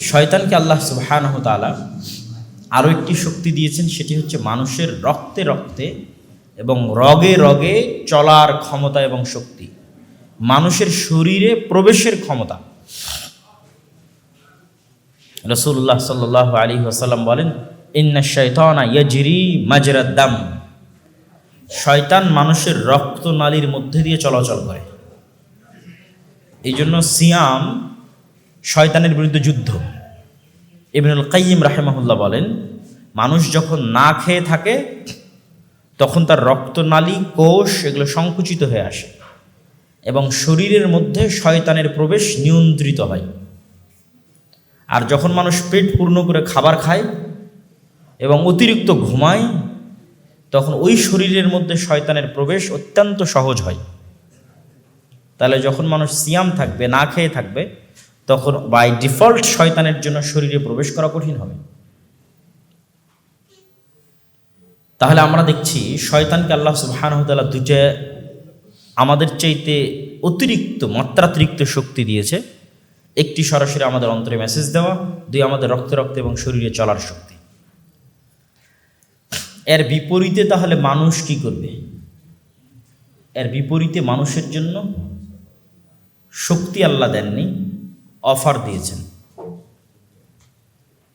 শয়তানকে আল্লাহ সুবহানাহু তাআলা আরও একটি শক্তি দিয়েছেন, সেটি হচ্ছে মানুষের রক্তে রক্তে এবং রগে রগে চলার ক্ষমতা এবং শক্তি। মানুষের শরীরে প্রবেশের ক্ষমতা। রসুল্লাহ সাল্লাহ আলী আসাল্লাম বলেন, ইন্না শৈতানা ইয়াজরি মাজরাদ্দাম শয়তান মানুষের রক্তনালীর মধ্যে দিয়ে চলাচল করে। এই জন্য সিয়াম শয়তানের বিরুদ্ধে যুদ্ধ। ইবনুল কাইয়িম রাহেমাহুল্লাহ বলেন, মানুষ যখন না খেয়ে থাকে, তখন তার রক্তনালী কোষ এগুলো সংকুচিত হয়ে আসে এবং শরীরের মধ্যে শয়তানের প্রবেশ নিয়ন্ত্রিত হয়। আর যখন মানুষ পেট পূর্ণ করে খাবার খায় এবং অতিরিক্ত ঘুমায়, তখন ওই শরীরের মধ্যে শয়তানের প্রবেশ অত্যন্ত সহজ হয়। তাহলে যখন মানুষ সিয়াম থাকবে, না খেয়ে থাকবে তখন বাই ডিফল্ট শয়তানের জন্য শরীরে প্রবেশ করা কঠিন হবে। তাহলে আমরা দেখছি শয়তানকে আল্লাহ সুবাহানহতালা দুটো আমাদের চাইতে অতিরিক্ত, মাত্রাতিরিক্ত শক্তি দিয়েছে। একটি সরাসরি আমাদের অন্তরে মেসেজ দেওয়া, দুই আমাদের রক্তে রক্তে এবং শরীরে চলার শক্তি। এর বিপরীতে তাহলে মানুষ কি করবে? এর বিপরীতে মানুষের জন্য শক্তি আল্লাহ দেননি। অফার দিয়েছেন।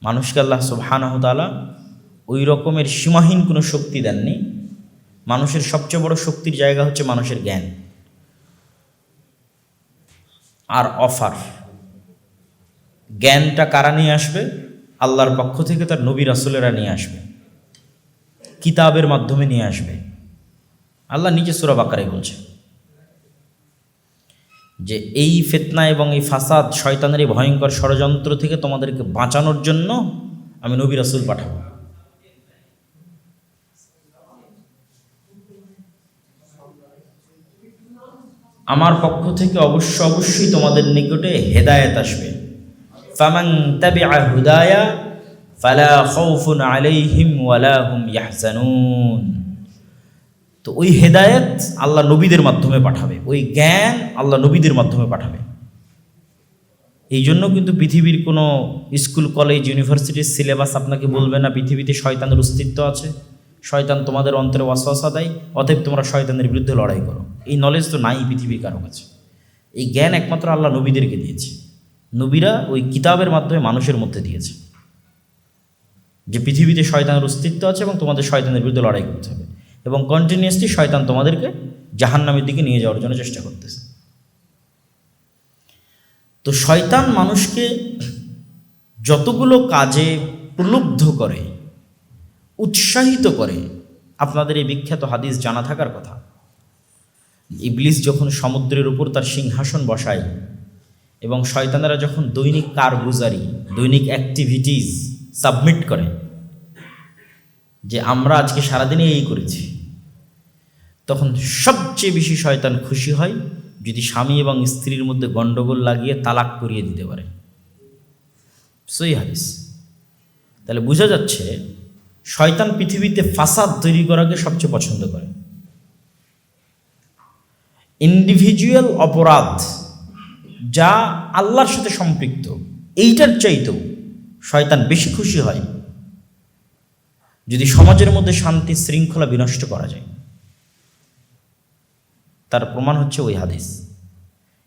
মানুষকে আল্লাহ সুবহানাহতালা ওই রকমের সীমাহীন কোনো শক্তি দেননি। মানুষের সবচেয়ে বড় শক্তির জায়গা হচ্ছে মানুষের জ্ঞান। আর অফার। জ্ঞানটা কারা নিয়ে আসবে? আল্লাহর পক্ষ থেকে তার নবী রাসুলেরা নিয়ে আসবে। কিতাবের মাধ্যমে নিয়ে আসবে। আল্লাহ নিজে সুরা বাকারে বলছে। যে এই ফেতনা এবং এই ফাসাদ শয়তানের এই ভয়ঙ্কর ষড়যন্ত্র থেকে তোমাদেরকে বাঁচানোর জন্য আমি নবী রাসুল পাঠাবো। আমার পক্ষ থেকে অবশ্য অবশ্যই তোমাদের নিকটে হেদায়েত আসবে। ফামান তাবিআ হুদায়া, ফালা খাউফুন আলাইহিম ওয়ালা হুম ইয়াহজানুন। তো ওই হেদায়েত আল্লাহ নবীদের মাধ্যমে পাঠাবে, ওই জ্ঞান আল্লাহ নবীদের মাধ্যমে পাঠাবে। এই জন্য কিন্তু পৃথিবীর কোনো স্কুল, কলেজ, ইউনিভার্সিটির সিলেবাস আপনাকে বলবে না, পৃথিবীতে শয়তানের অস্তিত্ব আছে, শয়তান তোমাদের অন্তরে ওয়াসওয়াসা দেয়, অতএব তোমরা শয়তানের বিরুদ্ধে লড়াই করো। এই নলেজ তো নাই পৃথিবীর কারও কাছে। এই জ্ঞান একমাত্র আল্লাহ নবীদেরকে দিয়েছে। নবীরা ওই কিতাবের মাধ্যমে মানুষের মধ্যে দিয়েছে। যে পৃথিবীতে শয়তানের অস্তিত্ব আছে এবং তোমাদের শয়তানের বিরুদ্ধে লড়াই করতে হবে। এবং কন্টিনিউয়াসলি শয়তান তোমাদেরকে জাহান্নামের দিকে নিয়ে যাওয়ার জন্য চেষ্টা করতেছে। তো শয়তান মানুষকে যতগুলো কাজে প্রলুব্ধ করে, উৎসাহিত করে, আপনাদের এই বিখ্যাত হাদিস জানা থাকার কথা। ইবলিস যখন সমুদ্রের উপর তার সিংহাসন বসায় এবং শয়তানেরা যখন দৈনিক কারগুজারি দৈনিক অ্যাক্টিভিটিস সাবমিট করে যে আমরা আজকে সারাদিনে এই করেছি তখন সবচেয়ে বেশি শয়তান খুশি হয় যদি স্বামী এবং স্ত্রীর মধ্যে গণ্ডগোল লাগিয়ে তালাক করিয়ে দিতে পারে। সই হাদিস। তাহলে বোঝা যাচ্ছে শয়তান পৃথিবীতে ফাসাদ তৈরি করাকে সবচেয়ে পছন্দ করে। ইন্ডিভিজুয়াল অপরাধ যা আল্লাহর সাথে সম্পৃক্ত, এইটার চাইতেও শয়তান বেশি খুশি হয় যদি সমাজের মধ্যে শান্তি শৃঙ্খলা বিনষ্ট করা যায়। তার প্রমাণ হচ্ছে ওই হাদিস।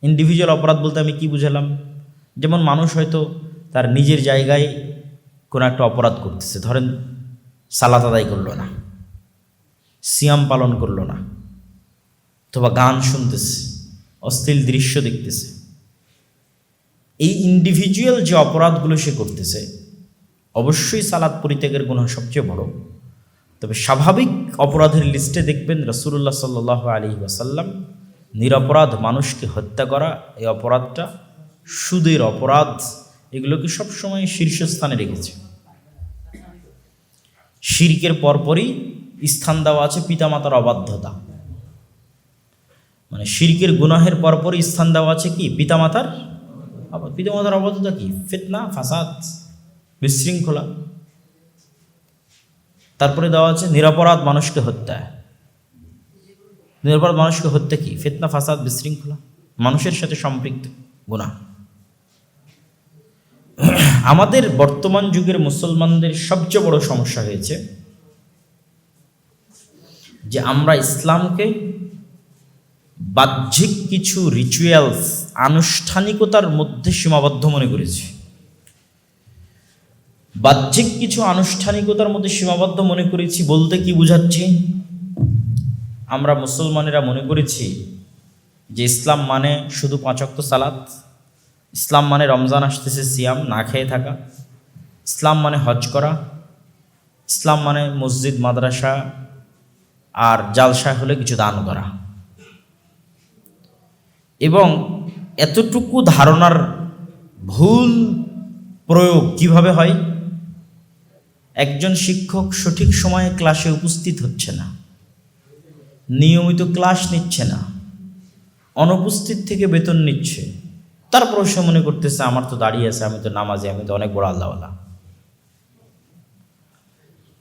ইন্ডিভিজুয়াল অপরাধ বলতে আমি কি বুঝালাম? যেমন মানুষ হয়তো তার নিজের জায়গায় কোনো একটা অপরাধ করতেছে। ধরেন সালাত আদায় করল না, সিয়াম পালন করল না, অথবা গান শুনতেছে, অশ্লীল দৃশ্য দেখতেছে। এই ইন্ডিভিজুয়াল যে অপরাধগুলো সে করতেছে, অবশ্যই সালাদ পরিত্যাগের গুণ সবচেয়ে বড়। তবে স্বাভাবিক অপরাধের লিস্টে দেখবেন রসুল্লাহ সাল্লাহ আলী ওয়াসাল্লাম নিরপরাধ মানুষকে হত্যা করা, এই অপরাধটা সুদের অপরাধ, এগুলোকে সবসময় শীর্ষস্থানে রেখেছে। শিরকের পরপরই স্থান দেওয়া আছে পিতামাতার অবাধ্যতা। মানে শিরকের গুনাহের পরপরই স্থান দেওয়া আছে কি? পিতামাতার আবার পিতামাতার অবাধ্যতা কি? ফিতনা, ফাসাদ, বিশৃঙ্খলা। তারপরে দেওয়া আছে, নিরাপরাধ মানুষকে হত্যা। নিরপরাধ মানুষকে হত্যা কি? ফিতনা, ফাসাদ, বিশৃঙ্খলা, মানুষের সাথে সম্পৃক্ত গুণা আমাদের বর্তমান যুগের মুসলমানদের সবচেয়ে বড় সমস্যা হয়েছে যে আমরা ইসলামকে বাহ্যিক কিছু রিচুয়ালস আনুষ্ঠানিকতার মধ্যে সীমাবদ্ধ মনে করেছি। বাহ্যিক কিছু আনুষ্ঠানিকতার মধ্যে সীমাবদ্ধ মনে করেছি বলতে কি বুঝাচ্ছি? আমরা মুসলমানেরা মনে করেছি যে ইসলাম মানে শুধু পাঁচক্ত সালাত, ইসলাম মানে রমজান আসতেছে সিয়াম, না খেয়ে থাকা, ইসলাম মানে হজ করা, ইসলাম মানে মসজিদ, মাদ্রাসা আর জালসা হলে কিছু দান করা। এবং এতটুকু ধারণার ভুল প্রয়োগ কীভাবে হয়? একজন শিক্ষক সঠিক সময়ে ক্লাসে উপস্থিত হচ্ছে না। নিয়মিত ক্লাস নিচ্ছে না। অনুপস্থিত থেকে বেতন নিচ্ছে। তারপর সে মনে করতেছে, আমার তো দাঁড়িয়ে আছে, আমি তো নামাজি, আমি তো অনেক বড় আল্লাহওয়ালা।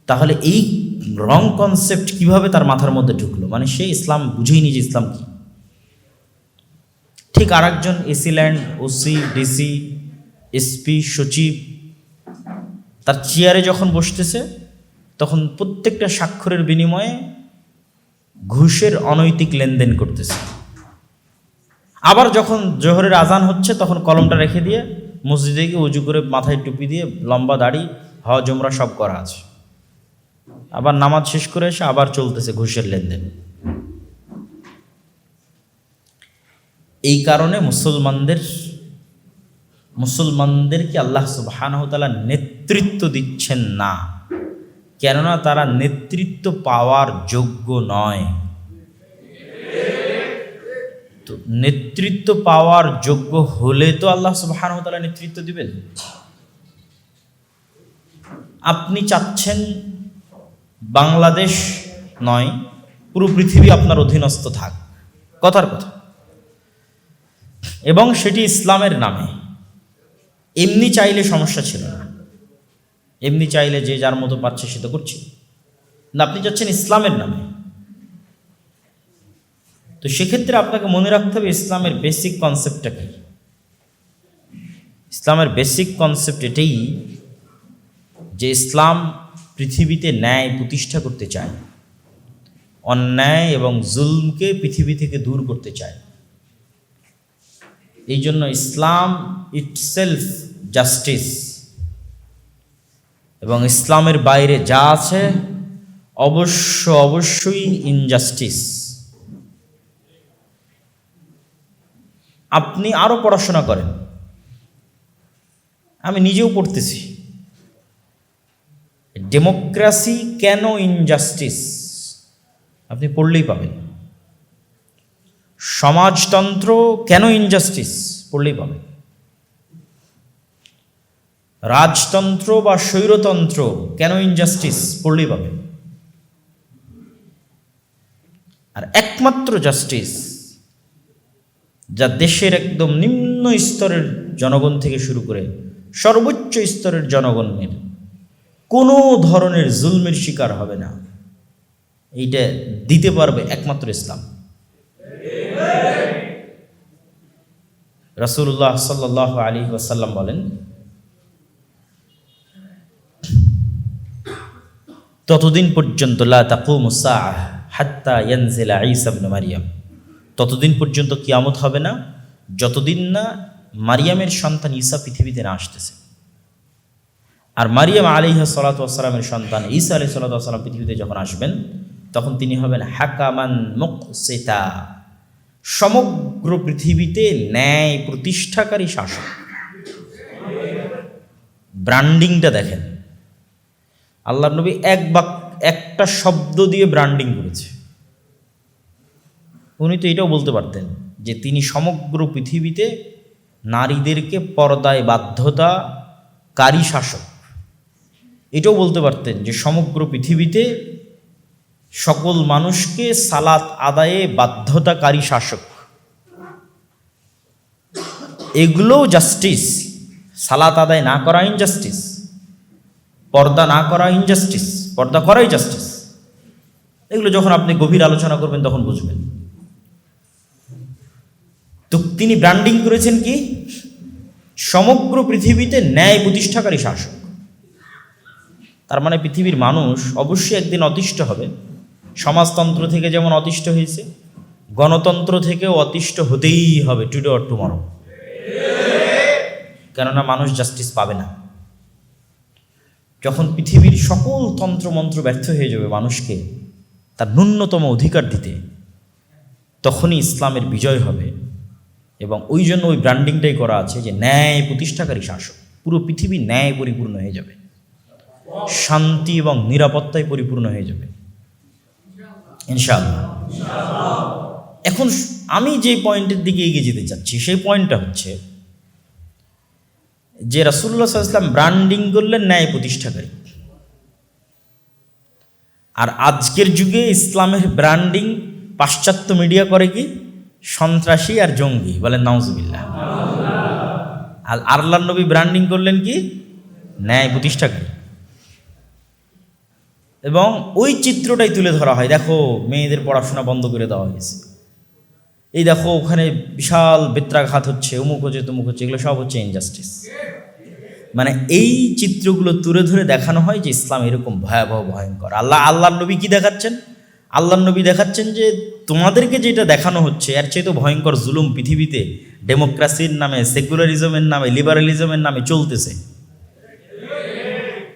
তাহলে এই রং কনসেপ্ট কীভাবে তার মাথার মধ্যে ঢুকলো? মানে সে ইসলাম বুঝেই নিজে ইসলাম কি। ঠিক আর একজন AC land, OC, DC, SP, সচিব তার চেয়ারে যখন বসতেছে, তখন প্রত্যেকটা স্বাক্ষরের বিনিময়ে ঘুষের অনৈতিক লেনদেন করতেছে। আবার যখন জোহরের আজান হচ্ছে, তখন কলমটা রেখে দিয়ে মসজিদে গিয়ে উজু করে মাথায় টুপি দিয়ে লম্বা দাড়ি, হওয়া জমরা সব করা আছে। আবার নামাজ শেষ করে এসে আবার চলতেছে ঘুষের লেনদেন। এই কারণে মুসলমানদের মুসলমানদেরকে আল্লাহ সুবাহানহতালা নেতৃত্ব দিচ্ছেন না। কেননা তারা নেতৃত্ব পাওয়ার যোগ্য নয়। তো নেতৃত্ব পাওয়ার যোগ্য হলে তো আল্লাহ সুবাহানহতালা নেতৃত্ব দিবেন। আপনি চাচ্ছেন বাংলাদেশ নয়, পুরো পৃথিবী আপনার অধীনস্থ থাক। কথার কথা। এবং সেটি ইসলামের নামে। এমনি চাইলে সমস্যা ছিল না। এমনি চাইলে যে যার মতো পাচ্ছে সে তো করছে। না আপনি যাচ্ছেন ইসলামের নামে। তো সেক্ষেত্রে আপনাকে মনে রাখতে হবে ইসলামের বেসিক কনসেপ্টটা কি? ইসলামের বেসিক কনসেপ্ট এটাই যে ইসলাম পৃথিবীতে ন্যায় প্রতিষ্ঠা করতে চায়। অন্যায় এবং জুলমকে পৃথিবী থেকে দূর করতে চায়। এই জন্য ইসলাম ইটসেলফ জাস্টিস এবং ইসলামের বাইরে যা আছে, অবশ্য অবশ্যই ইনজাস্টিস আপনি আরও পড়াশোনা করেন। আমি নিজেও পড়তেছি। ডেমোক্রেসি কেন ইনজাস্টিস আপনি পড়লেই পাবেন। সমাজতন্ত্র কেন ইনজাস্টিস পড়লেই পাবেন রাজতন্ত্র বা স্বৈরতন্ত্র কেন ইনজাস্টিস পড়লেই পাবেন আর একমাত্র জাস্টিস যা দেশের একদম নিম্ন স্তরের জনগণ থেকে শুরু করে সর্বোচ্চ স্তরের জনগণের কোনো ধরনের জুলমের শিকার হবে না। এইটা দিতে পারবে একমাত্র ইসলাম। রসুল্লাহ সাল্লাহ আলী ওয়াসাল্লাম বলেন, ততদিন পর্যন্ত লা তাকুমুসা হাত্তা মারিয়াম। ততদিন পর্যন্ত কিয়ামত হবে না, যতদিন না মারিয়ামের সন্তান ঈসা পৃথিবীতে না আসতেছে। আর মারিয়াম আলিহা সালাতামের সন্তান ঈসা আলি সাল্লাম পৃথিবীতে যখন আসবেন, তখন তিনি হবেন হাকামান মুকসিতা। সমগ্র পৃথিবীতে ন্যায় প্রতিষ্ঠাকারী শাসক। ব্র্যান্ডিংটা দেখেন। আল্লাহ নবী এক বাক, একটা শব্দ দিয়ে ব্র্যান্ডিং করেছে। উনি তো এটাও বলতে পারতেন যে তিনি সমগ্র পৃথিবীতে নারীদেরকে পর্দায় বাধ্যতাকারী শাসক। এটাও বলতে পারতেন যে সমগ্র পৃথিবীতে সকল মানুষকে সালাত আদায়ে বাধ্যতাকারী শাসক। এগুলোও জাস্টিস সালাত আদায় না করা ইনজাস্টিস পর্দা না করা ইনজাস্টিস পর্দা করাই জাস্টিস এগুলো যখন আপনি গভীর আলোচনা করবেন, তখন বুঝবেন। তো তিনি ব্র্যান্ডিং করেছেন কি? সমগ্র পৃথিবীতে ন্যায় প্রতিষ্ঠাকারী শাসক। তার মানে পৃথিবীর মানুষ অবশ্যই একদিন অতিষ্ঠ হবে। সমাজতন্ত্র থেকে যেমন অতিষ্ঠ হয়েছে, গণতন্ত্র থেকেও অতিষ্ঠ হতেই হবে টুডে অর টুমরো কেননা মানুষ জাস্টিস পাবে না। যখন পৃথিবীর সকল তন্ত্রমন্ত্র ব্যর্থ হয়ে যাবে মানুষকে, তার ন্যূনতম অধিকার দিতে, তখনই ইসলামের বিজয় হবে। এবং ওই জন্য ওই ব্র্যান্ডিংটাই করা আছে যে ন্যায় প্রতিষ্ঠাকারী শাসক। পুরো পৃথিবী ন্যায় পরিপূর্ণ হয়ে যাবে। শান্তি এবং নিরাপত্তায় পরিপূর্ণ হয়ে যাবে। ইনশাআল্লাহ। এখন আমি যে পয়েন্টের দিকে এগিয়ে যেতে চাচ্ছি, সেই পয়েন্টটা হচ্ছে যে রাসুল্লাহ সাল্লাম ব্র্যান্ডিং করলেন ন্যায় প্রতিষ্ঠাকারী। আর আজকের যুগে ইসলামের ব্র্যান্ডিং পাশ্চাত্য মিডিয়া করে কি? সন্ত্রাসী আর জঙ্গি, বলেন নাউজুবিল্লাহ। আর আল্লাহ নবী ব্র্যান্ডিং করলেন কি? ন্যায় প্রতিষ্ঠাকারী। এবং ওই চিত্রটাই তুলে ধরা হয়। দেখো, মেয়েদের পড়াশোনা বন্ধ করে দেওয়া হয়েছে। এই দেখো, ওখানে বিশাল বেত্রাঘাত হচ্ছে, অমুক হচ্ছে, তমুক হচ্ছে, এগুলো সব হচ্ছে ইনজাস্টিস মানে এই চিত্রগুলো তুলে ধরে দেখানো হয় যে ইসলাম এরকম ভয়াবহ, ভয়ঙ্কর। আল্লাহ আল্লাহ নবী কি দেখাচ্ছেন? আল্লাহ নবী দেখাচ্ছেন যে তোমাদেরকে যেটা দেখানো হচ্ছে, এর চেয়ে তো ভয়ঙ্কর জুলুম পৃথিবীতে ডেমোক্রেসির নামে সেকুলারিজমের নামে লিবারালিজমের নামে চলতেছে।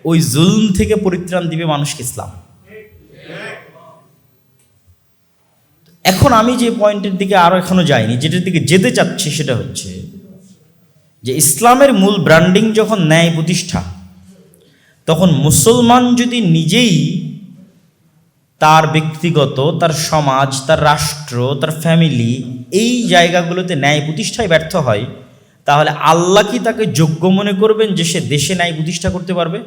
ওই জুলুম থেকে পরিত্রাণ দিবে মানুষকে ইসলাম। এখন আমি যে পয়েন্টের দিকে আরও এখনও যাইনি, যেটার দিকে যেতে চাচ্ছি সেটা হচ্ছে যে ইসলামের মূল ব্র্যান্ডিং যখন ন্যায় প্রতিষ্ঠা, তখন মুসলমান যদি নিজেই তার ব্যক্তিগত, তার সমাজ, তার রাষ্ট্র, তার ফ্যামিলি এই জায়গাগুলোতে ন্যায় প্রতিষ্ঠায় ব্যর্থ হয়, তাহলে আল্লাহ কি তাকে যোগ্য মনে করবেন যে সে দেশে ন্যায় প্রতিষ্ঠা করতে পারবে?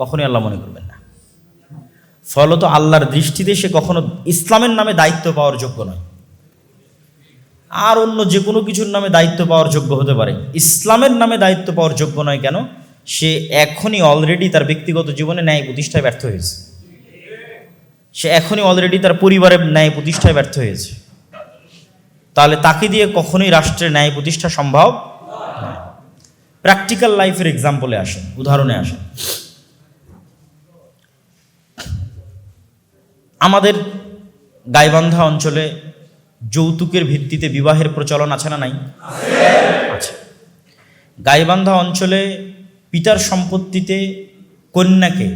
কখনোই আল্লাহ মনে করবেন না। ফলত আল্লাহর দৃষ্টিতে সে কখনো ইসলামের নামে দায়িত্ব পাওয়ার যোগ্য নয়। আর অন্য যে কোনো কিছুর নামে দায়িত্ব পাওয়ার যোগ্য হতে পারে। ইসলামের নামে দায়িত্ব পাওয়ার যোগ্য নয় কেন? সে এখনই অলরেডি তার ব্যক্তিগত জীবনে ন্যায় প্রতিষ্ঠায় ব্যর্থ হয়েছে। সে এখনই অলরেডি তার পরিবারের ন্যায় প্রতিষ্ঠায় ব্যর্থ হয়েছে। তাহলে তাকে দিয়ে কখনোই রাষ্ট্রের ন্যায় প্রতিষ্ঠা সম্ভব প্র্যাকটিক্যাল লাইফের এক্সাম্পলে আসেন, উদাহরণে আসেন। আমাদের গাইবান্ধা অঞ্চলে যৌতুকের ভিত্তিতে বিবাহের প্রচলন আছে না নাই? আছে। গাইবান্ধা অঞ্চলে পিতার সম্পত্তিতে কন্যাকে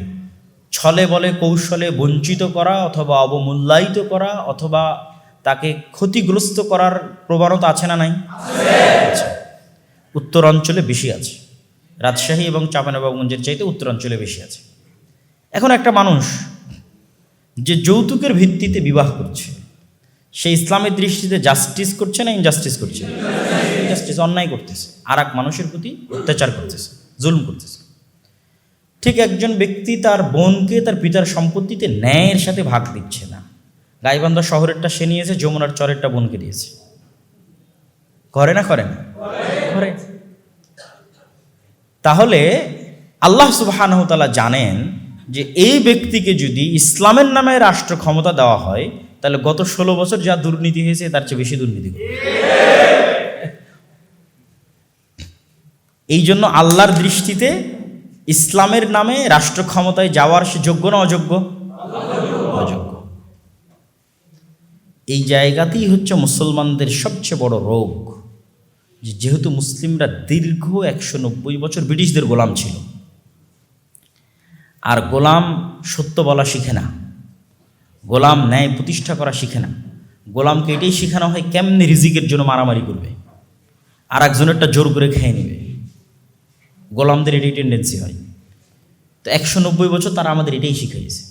ছলে বলে কৌশলে বঞ্চিত করা অথবা অবমূল্যায়িত করা অথবা তাকে ক্ষতিগ্রস্ত করার প্রবণতা আছে না নাই? উত্তর অঞ্চলে বেশি আছে। রাজশাহী এবং চাপানবাবগঞ্জের চাইতে উত্তরাঞ্চলে বেশি আছে। এখন একটা মানুষ যে যৌতুকের ভিত্তিতে বিবাহ করছে সে ইসলামের দৃষ্টিতে জাস্টিস করছে না ইনজাস্টিস করছে? জাস্টিস অন্যায় করতেছে আর এক মানুষের প্রতি অত্যাচার করতেছে জুলুম করতেছে। ঠিক একজন ব্যক্তি তার বোনকে তার পিতার সম্পত্তিতে ন্যায়ের সাথে ভাগ দিচ্ছে না। গাইবান্ধা শহরেরটা সে নিয়েছে যমুনার চরেরটা বোনকে দিয়েছে। করে না করে না? করে। তাহলে আল্লাহ সুবাহানহতালা জানেন যে এই ব্যক্তিকে যদি ইসলামের নামে রাষ্ট্র ক্ষমতা দেওয়া হয়, তাহলে গত ষোলো বছর যা দুর্নীতি হয়েছে, তার চেয়ে বেশি দুর্নীতি এই জন্য আল্লাহর দৃষ্টিতে ইসলামের নামে রাষ্ট্র ক্ষমতায় যাওয়ার সে যোগ্য না অযোগ্য? অযোগ্য। এই জায়গাতেই হচ্ছে মুসলমানদের সবচেয়ে বড় রোগ যেহেতু মুসলিমরা দীর্ঘ একশো নব্বই বছর ব্রিটিশদের গোলাম ছিল। আর গোলাম সত্য বলা শিখে না। গোলাম ন্যায় প্রতিষ্ঠা করা শিখে না। গোলামকে এটাই শেখানো হয় কেমনি রিজিকের জন্য মারামারি করবে। আর একজনেরটা জোর করে খেয়ে নেবে। গোলামদের এটাই টেন্ডেন্সি হয়। তো একশো নব্বই বছর তারা আমাদের এটাই শিখিয়েছে।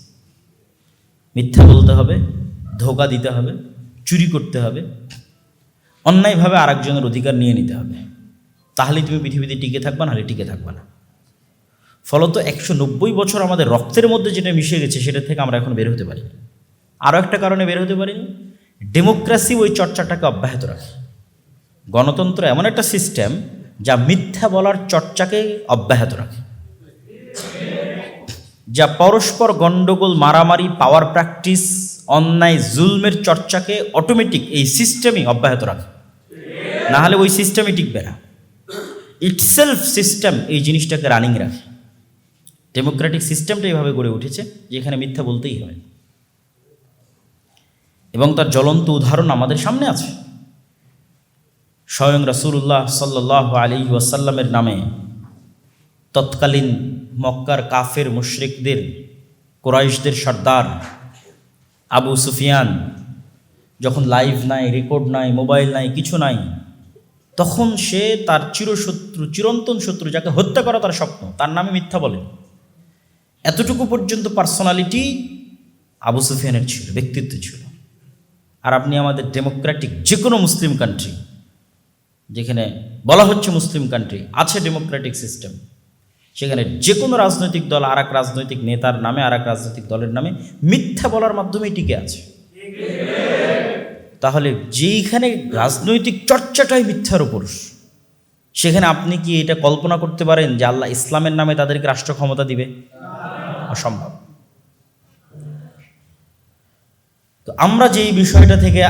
মিথ্যা বলতে হবে, ধোকা দিতে হবে, চুরি করতে হবে, অন্যায়ভাবে আরেকজনের অধিকার নিয়ে নিতে হবে। তাহলেই তুমি পৃথিবীতে টিকে থাকবা, নাহলে টিকে থাকবা না। ফলত একশো নব্বই বছর আমাদের রক্তের মধ্যে যেটা মিশে গেছে, সেটা থেকে আমরা এখন বের হতে পারি আরও একটা কারণে বের হতে পারিনি? ডেমোক্রেসি ওই চর্চাটাকে অব্যাহত রাখে। গণতন্ত্র এমন একটা সিস্টেম যা মিথ্যা বলার চর্চাকে অব্যাহত রাখে। যা পরস্পর গণ্ডগোল, মারামারি পাওয়ার প্র্যাকটিস অন্যায়, জুলমের চর্চাকে অটোমেটিক এই সিস্টেমই অব্যাহত রাখে। না হলে ওই সিস্টেমই টিকবে না। ইটসেলফ সিস্টেম এই জিনিসটাকে রানিং রাখে। ডেমোক্রেটিক সিস্টেমটা এইভাবে গড়ে উঠেছে যে এখানে মিথ্যা বলতেই হয়। এবং তার জ্বলন্ত উদাহরণ আমাদের সামনে আছে। স্বয়ং রাসূলুল্লাহ সাল্লাহ আলী ওয়াসাল্লামের নামে তৎকালীন মক্কার কাফের মুশরিকদের, কোরাইশদের সর্দার আবু সুফিয়ান যখন লাইভ নাই, রেকর্ড নাই, মোবাইল নাই, কিছু নাই, তখন সে তার চিরশত্রু, চিরন্তন শত্রু যাকে হত্যা করা তার স্বপ্ন, তার নামে মিথ্যা বলে। এতটুকু পর্যন্ত পার্সোনালিটি আবু সুফিয়ানের ছিল, ব্যক্তিত্ব ছিল। আর আপনি আমাদের ডেমোক্রেটিক যে কোনো মুসলিম কান্ট্রি যেখানে বলা হচ্ছে মুসলিম কান্ট্রি আছে ডেমোক্রেটিক সিস্টেম সেখানে যে কোনো রাজনৈতিক দল আর রাজনৈতিক নেতার নামে আর রাজনৈতিক দলের নামে মিথ্যা বলার মাধ্যমে টিকে আছে। তাহলে যেইখানে রাজনৈতিক চর্চাটাই মিথ্যার উপর, সেখানে আপনি কি এটা কল্পনা করতে পারেন যে আল্লাহ ইসলামের নামে তাদেরকে রাষ্ট্র ক্ষমতা দিবে? অসম্ভব তো আমরা যেই বিষয়টা থেকে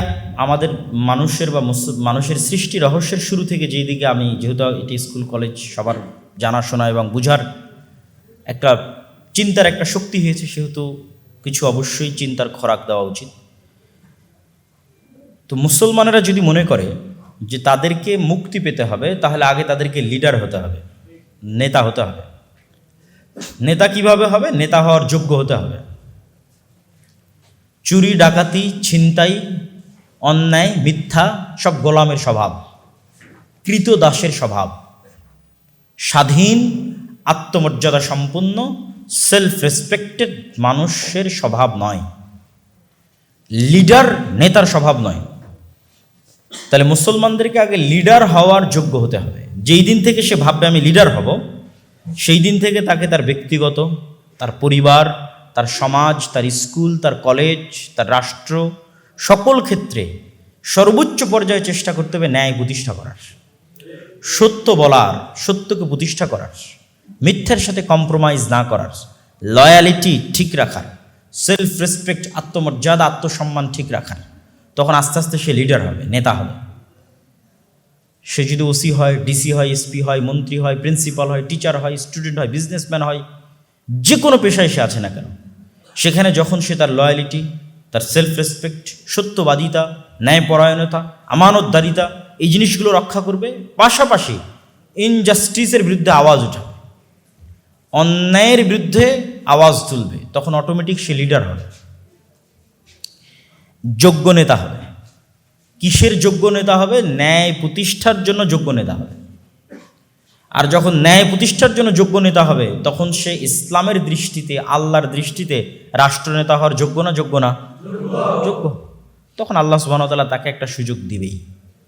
আমাদের মানুষের বা মানুষের সৃষ্টি রহস্যের শুরু থেকে যেই দিকে আমি যেহেতু এটি স্কুল, কলেজ সবার জানাশোনা এবং বুঝার একটা চিন্তার একটা শক্তি হয়েছে, সেহেতু কিছু অবশ্যই চিন্তার খোরাক দেওয়া উচিত। তো মুসলমানেরা যদি মনে করে যে তাদেরকে মুক্তি পেতে হবে, তাহলে আগে তাদেরকে লিডার হতে হবে, নেতা হতে হবে। নেতা কীভাবে হবে? নেতা হওয়ার যোগ্য হতে হবে। চুরি, ডাকাতি, ছিনতাই, অন্যায়, মিথ্যা সব গোলামের স্বভাব কৃত দাসের স্বভাব। স্বাধীন, আত্মমর্যাদা সম্পন্ন সেলফ রেসপেক্টেড মানুষের স্বভাব নয়। লিডার নেতার স্বভাব নয়। তাহলে মুসলমানদেরকে আগে লিডার হওয়ার যোগ্য হতে হবে। যেই দিন থেকে সে ভাববে আমি লিডার হব সেই দিন থেকে তাকে তার ব্যক্তিগত, তার পরিবার, তার সমাজ, তার স্কুল, তার কলেজ, তার রাষ্ট্র, সকল ক্ষেত্রে সর্বোচ্চ পর্যায়ে চেষ্টা করতে হবে ন্যায় প্রতিষ্ঠা করার। সত্য বলার, সত্যকে প্রতিষ্ঠা করার, মিথ্যার সাথে কম্প্রোমাইজ না করার লয়ালিটি ঠিক রাখার সেলফ রেসপেক্ট আত্মমর্যাদা, আত্মসম্মান ঠিক রাখার, তখন আস্তে আস্তে সে লিডার হবে, নেতা হবে। সে যদি ওসি হয়, ডিসি হয়, এসপি হয়, মন্ত্রী হয়, প্রিন্সিপাল হয়, টিচার হয়, স্টুডেন্ট হয়, বিজনেসম্যান হয়, যে কোনো পেশায় সে আছে না কেন? সেখানে যখন সে তার লয়ালিটি তার সেলফ রেসপেক্ট সত্যবাদিতা, ন্যায়পরায়ণতা, আমানতদারিতা, এই জিনিসগুলো রক্ষা করবে, পাশাপাশি ইনজাস্টিসের বিরুদ্ধে আওয়াজ উঠাবে। অন্যায়ের বিরুদ্ধে আওয়াজ তুলবে। তখন অটোমেটিক সে লিডার হবে। যোগ্য নেতা হবে। কিসের যোগ্য নেতা হবে? ন্যায় প্রতিষ্ঠার জন্য যোগ্য নেতা হবে। আর যখন ন্যায় প্রতিষ্ঠার জন্য যোগ্য নেতা হবে, তখন সে ইসলামের দৃষ্টিতে, আল্লাহর দৃষ্টিতে রাষ্ট্রনেতা হওয়ার যোগ্য না যোগ্য না? যোগ্য। তখন আল্লাহ সুবাহতাল্লাহ তাকে একটা সুযোগ দিবেই।